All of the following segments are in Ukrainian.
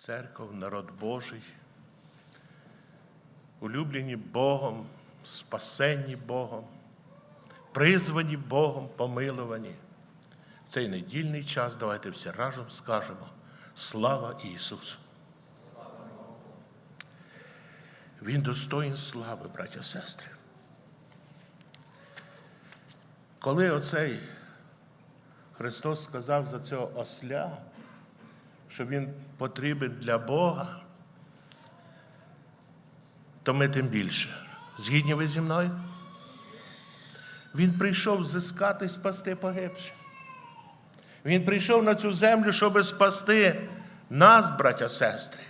церков, народ Божий, улюблені Богом, спасенні Богом, призвані Богом, помилувані. В цей недільний час давайте всі разом скажемо слава Ісусу! Він достоїн слави, браття сестри. Коли оцей Христос сказав за цього осля, що він потрібен для Бога, то ми тим більше. Згідні ви зі мною? Він прийшов зискати і спасти погибших. Він прийшов на цю землю, щоб спасти нас, браття сестри,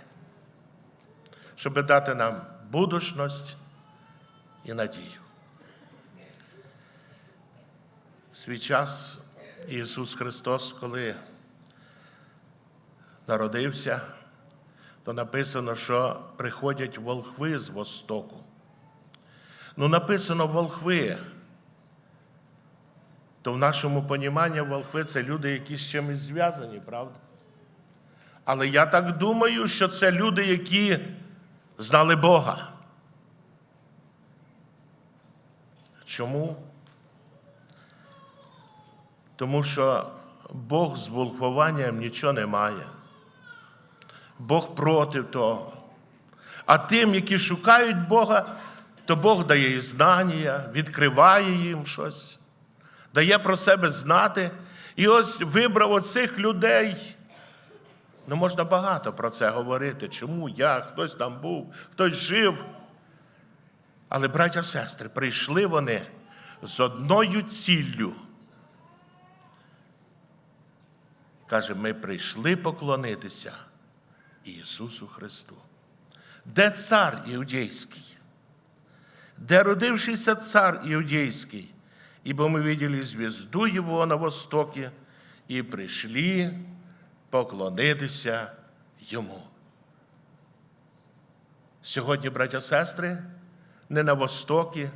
щоб дати нам будучність і надію. В свій час Ісус Христос, коли народився, то написано, що приходять волхви з Востоку. Ну, написано волхви. То в нашому поніманні волхви це люди, які з чимось зв'язані, правда? Але я так думаю, що це люди, які знали Бога. Чому? Тому що Бог з волхвуванням нічого не має. Бог проти того. А тим, які шукають Бога, то Бог дає і знання, відкриває їм щось, дає про себе знати. І ось вибрав оцих людей. Ну, можна багато про це говорити. Чому я, хтось там був, хтось жив. Але, браття сестри, прийшли вони з одною ціллю. Каже, ми прийшли поклонитися Ісусу Христу. Де цар іудейський? Де родившийся цар иудейский? Ибо мы видели звезду Его на востоке и пришли поклонитися Йому. Сьогодні, браття сестри, не на востокі,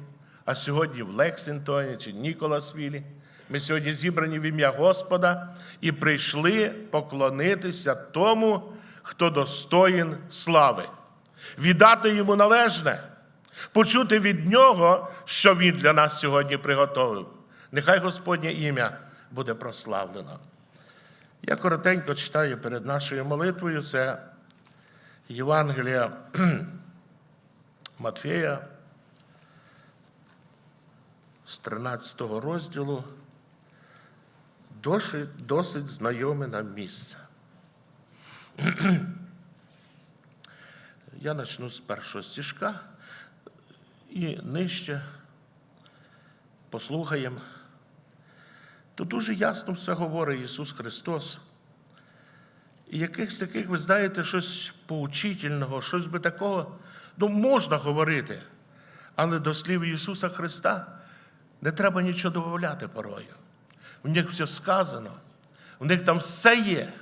а сьогодні в Лексингтоні чи Ніколасвілі. Ми сьогодні зібрані в ім'я Господа і прийшли поклонитися тому, хто достоїн слави, віддати йому належне, почути від нього, що він для нас сьогодні приготовив. Нехай Господнє ім'я буде прославлено. Я коротенько читаю перед нашою молитвою це Євангелія Матфея з 13 розділу досить, знайоме нам місце. Я почну з першого стіжка і нижче послухаємо. Тут дуже ясно все говорить Ісус Христос. І якихось таких, ви знаєте, щось поучительного, щось би такого, ну, можна говорити. Але до слів Ісуса Христа не треба нічого додати порою. У них все сказано, у них там все є.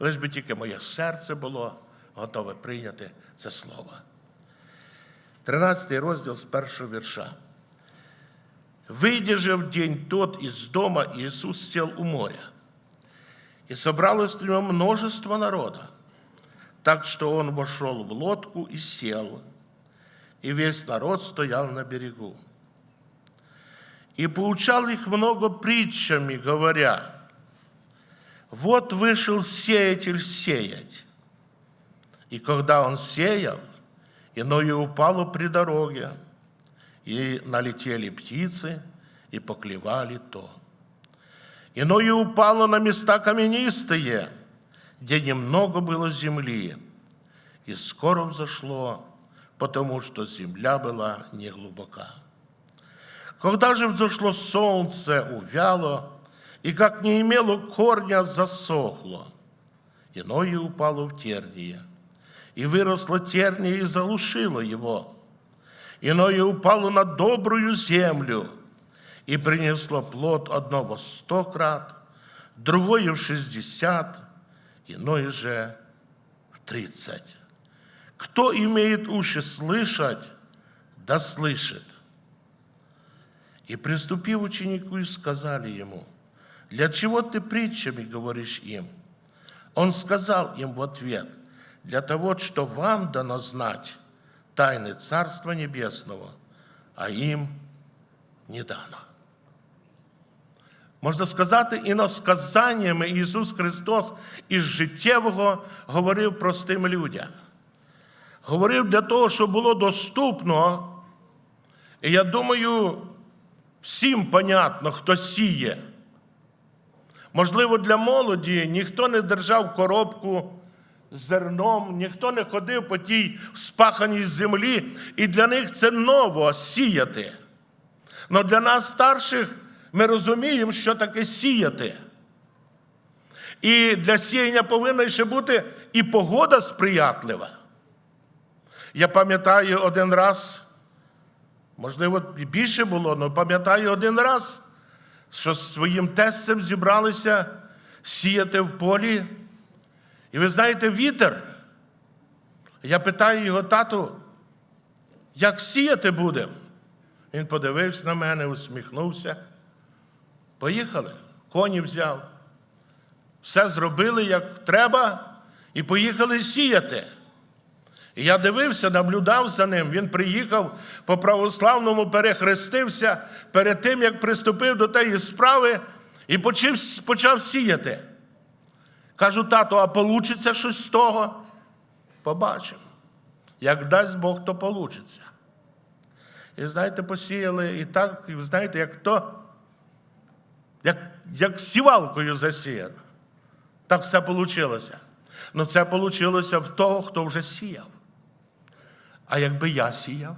Лиш би тільки моє серце було готове прийняти це слово. 13 розділ з першого вірша. Выйдя же в день тот из дома, Иисус сел у моря. И собралось в нем множество народа, так что он вошел в лодку и сел, и весь народ стоял на берегу. И поучал их много притчами, говоря, вот вышел сеятель сеять. И когда он сеял, иное упало при дороге, и налетели птицы, и поклевали то. Иное упало на места каменистые, где немного было земли, и скоро взошло, потому что земля была неглубока. Когда же взошло солнце, увяло, и как не имело корня, засохло. Иное упало в терние, и выросло терние и заглушило его. Иное упало на добрую землю и принесло плод одного сто крат, другое в шестьдесят, иное же в тридцать. Кто имеет уши слышать, да слышит. И приступив ученику и сказали ему, для чего ты притчами говоришь им? Он сказал им в ответ, для того, что вам дано знать тайны Царства Небесного, а їм не дано. Можна сказати, іносказаннями Ісус Христос із життєвого говорив простим людям. Говорив для того, щоб було доступно. І я думаю, всім понятно, хто сіє. Можливо, для молоді ніхто не держав коробку зерном, ніхто не ходив по тій спаханій землі, і для них це ново сіяти. Але для нас, старших, ми розуміємо, що таке сіяти. І для сіяння повинна ще бути і погода сприятлива. Я пам'ятаю один раз, можливо, більше було, але пам'ятаю один раз, що з своїм тестем зібралися сіяти в полі. І ви знаєте, вітер. Я питаю його тату, як сіяти будемо? Він подивився на мене, усміхнувся. Поїхали, коні взяв. Все зробили, як треба, і поїхали сіяти. І я дивився, наблюдав за ним. Він приїхав по православному, перехрестився перед тим, як приступив до тієї справи і почав, почав сіяти. Кажу, тато, а получиться щось з того? Побачимо. Як дасть Бог, то получиться. І знаєте, посіяли і так, і знаєте, як то, як, як сівалкою засіяно. Так все вийшло. Ну це вийшло в того, хто вже сіяв. А якби я сіяв,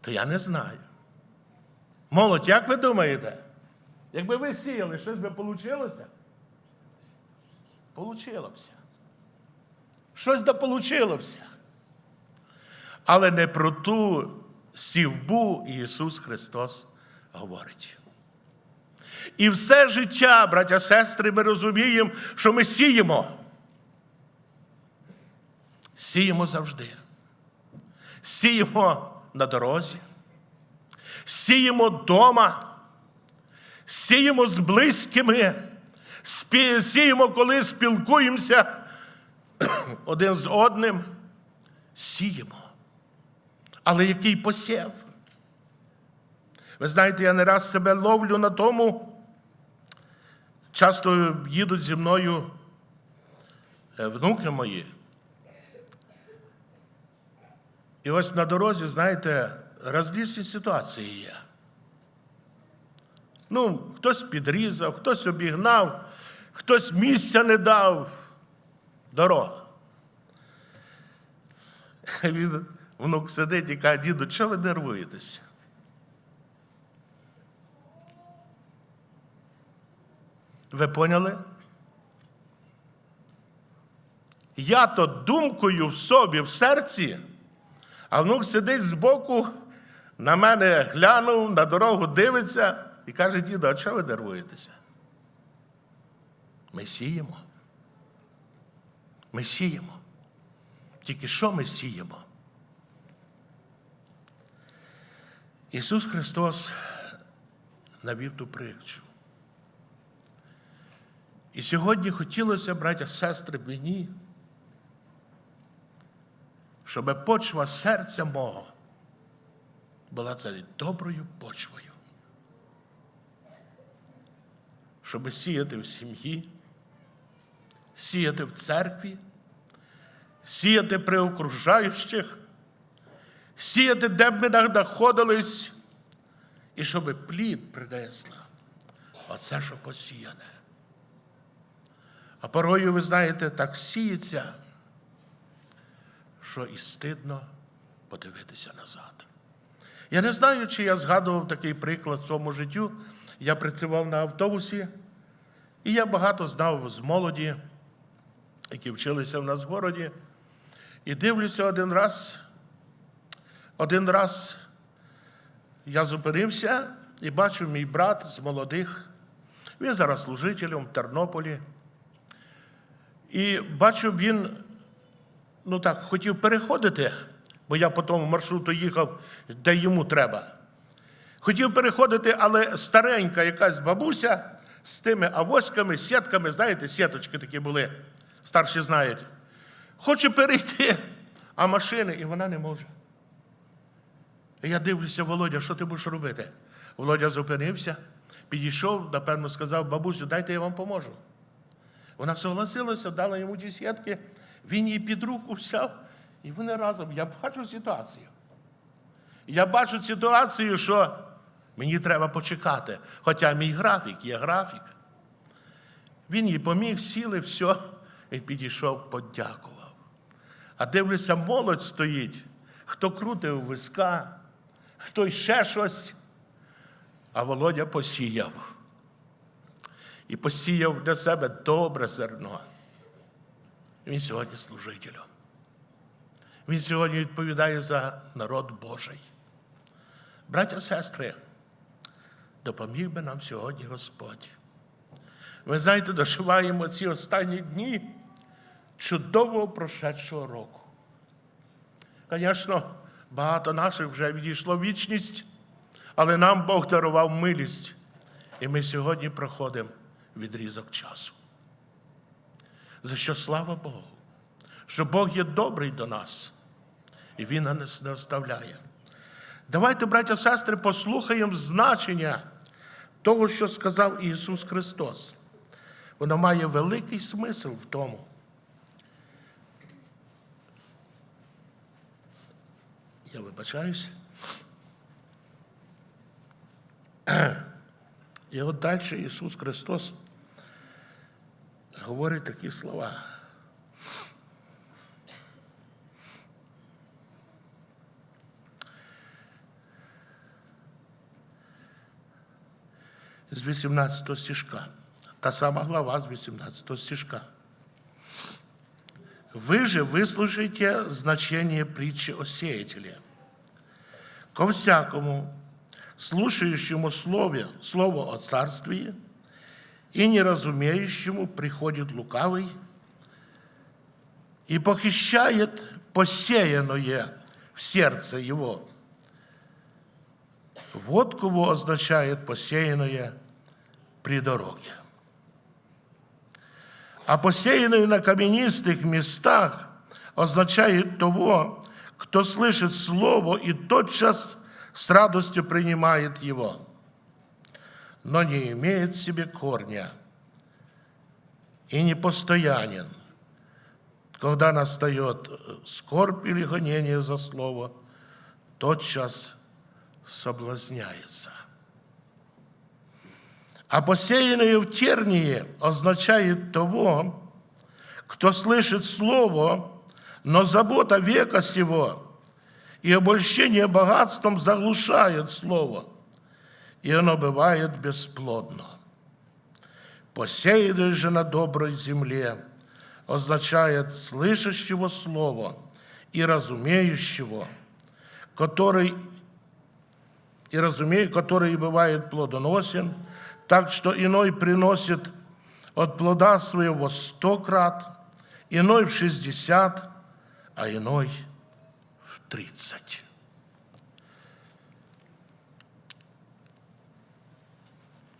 то я не знаю. Молодь, як ви думаєте? Якби ви сіяли, щось би вийшло? Получилося. Щось да получилося. Але не про ту сівбу Ісус Христос говорить. І все життя, браття, сестри, ми розуміємо, що ми сіємо. Сіємо завжди. Сіємо на дорозі, сіємо вдома, сіємо з близькими, сіємо, коли спілкуємося один з одним. Сіємо. Але який посів? Ви знаєте, я не раз себе ловлю на тому. Часто їдуть зі мною е, внуки мої. І ось на дорозі, знаєте, розлічні ситуації є. Ну, хтось підрізав, хтось обігнав, хтось місця не дав. Дорога. Він, внук сидить і каже, діду, чого ви нервуєтеся? Ви поняли? Я то думкою в собі, в серці, а внук сидить збоку, на мене глянув, на дорогу дивиться і каже, діду, а чого ви нервуєтеся? Ми сіємо. Ми сіємо. Тільки що ми сіємо? Ісус Христос навів ту притчу. І сьогодні хотілося, браття, сестри, мені, щоб почва серця мого була цією доброю почвою. Щоб сіяти в сім'ї, сіяти в церкві, сіяти при окружаючих, сіяти, де б ми знаходились, і щоб плід принесла. Оце, що посіяне. А порою, ви знаєте, так сіється, що і стидно подивитися назад. Я не знаю, чи я згадував такий приклад в своєму життю. Я працював на автобусі, і я багато знав з молоді, які вчилися в нас в городі. І дивлюся один раз, один раз я зупинився і бачу мій брат з молодих. Він зараз служителем в Тернополі. І бачу, він ну так, хотів переходити, бо я по тому маршруту їхав, де йому треба. Хотів переходити, але старенька якась бабуся з тими авоськами, сітками, знаєте, сіточки такі були старші знають, хоче перейти, а машини, і вона не може. Я дивлюся, Володя, що ти будеш робити? Володя зупинився, підійшов, напевно, сказав, бабусю, дайте я вам поможу. Вона согласилася, дала йому ті сітки, він її під руку взяв, і вони разом. Я бачу ситуацію. Я бачу ситуацію, що мені треба почекати. Хоча мій графік є графік. Він їй поміг, сіли, все, і підійшов, подякував. А дивлюся, молодь стоїть, хто крутив виска, хто ще щось. А Володя посіяв. І посіяв для себе добре зерно. Він сьогодні служителем. Він сьогодні відповідає за народ Божий. Браття, сестри, допоміг би нам сьогодні Господь. Ви знаєте, доживаємо ці останні дні чудового прошедшого року. Звісно, багато наших вже відійшло в вічність, але нам Бог дарував милість. І ми сьогодні проходимо відрізок часу. За що слава Богу, що Бог є добрий до нас, і Він нас не оставляє. Давайте, браття сестри, послухаємо значення того, що сказав Ісус Христос. Воно має великий смисл в тому. Я вибачаюсь. І от далі Ісус Христос говорить такі слова. З 18 стишка. Та сама глава з 18 стишка. Вы же выслушайте значение притчи о. Ко всякому, слушающему слове, слово о царстве и неразумеющему приходит лукавый и похищает посеянное в сердце его. Вот кого означает посеянное при дороге. А посеянный на каменистых местах означает того, кто слышит слово и тотчас с радостью принимает его, но не имеет в себе корня и не постоянен. Когда настает скорбь или гонение за слово, тотчас соблазняется. А посеянное в тернии означает того, кто слышит слово, но забота века сего и обольщение богатством заглушает слово, и оно бывает бесплодно. Посеянное же на доброй земле означает слышащего слова и разумеющего, который и разумеет, который бывает плодоносен, так что иной приносит от плода своего сто крат, иной в шестьдесят, а иной в тридцать.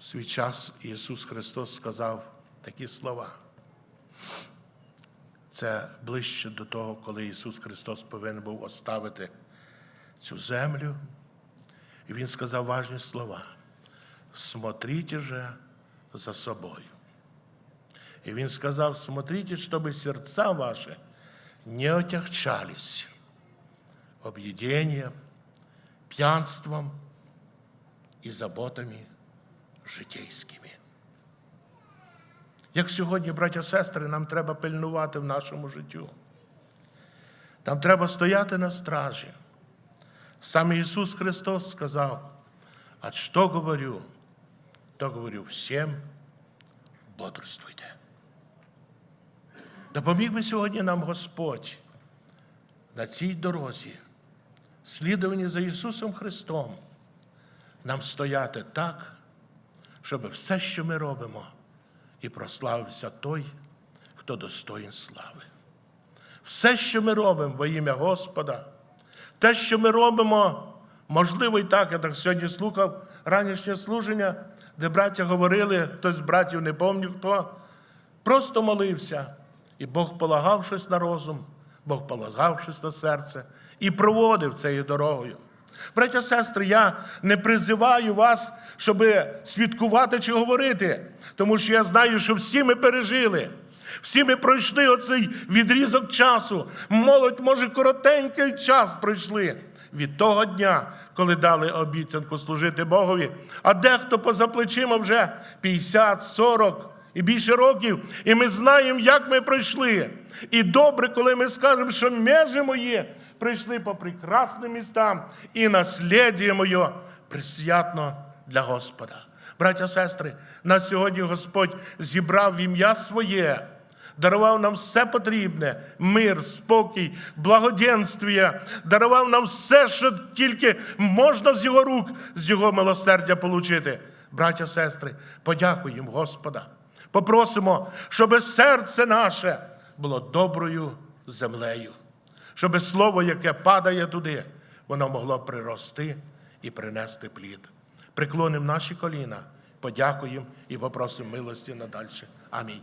Свій час Ісус Христос сказав такі слова. Це ближче до того, коли Ісус Христос повинен був оставити цю землю. І Він сказав важні слова. Смотрите же за собою. И Він сказав, смотрите, чтобы сердца ваши не отягчались объедением, пьянством и заботами житейськими. Як сьогодні, браття сестри, нам треба пильнувати в нашому життю. Нам треба стояти на стражі. Сам Ісус Христос сказав, а що говорю, то говорю всім, бодрствуйте. Допоміг би сьогодні нам Господь на цій дорозі, слідуванні за Ісусом Христом, нам стояти так, щоб все, що ми робимо, і прославився той, хто достоїн слави. Все, що ми робимо во ім'я Господа, те, що ми робимо, можливо, і так, я так сьогодні слухав ранішнє служення, де браття говорили, хтось з братів не пам'ятаю хто, просто молився. І Бог полагав щось на розум, Бог полагав щось на серце і проводив цією дорогою. Браття, сестри, я не призиваю вас, щоб свідкувати чи говорити, тому що я знаю, що всі ми пережили. Всі ми пройшли оцей відрізок часу. Молодь, може, коротенький час пройшли від того дня, коли дали обіцянку служити Богові. А дехто поза плечима вже 50, 40 і більше років. І ми знаємо, як ми пройшли. І добре, коли ми скажемо, що межі мої прийшли по прекрасним містам, і насліддя моє присвятно для Господа. Браття, сестри, нас сьогодні Господь зібрав в ім'я своє дарував нам все потрібне: мир, спокій, благоденствія, дарував нам все, що тільки можна з його рук, з його милосердя получити. Браття, сестри, подякуємо Господа. Попросимо, щоб серце наше було доброю землею, щоб слово, яке падає туди, воно могло прирости і принести плід. Приклонимо наші коліна, подякуємо і попросимо милості надальше. Амінь.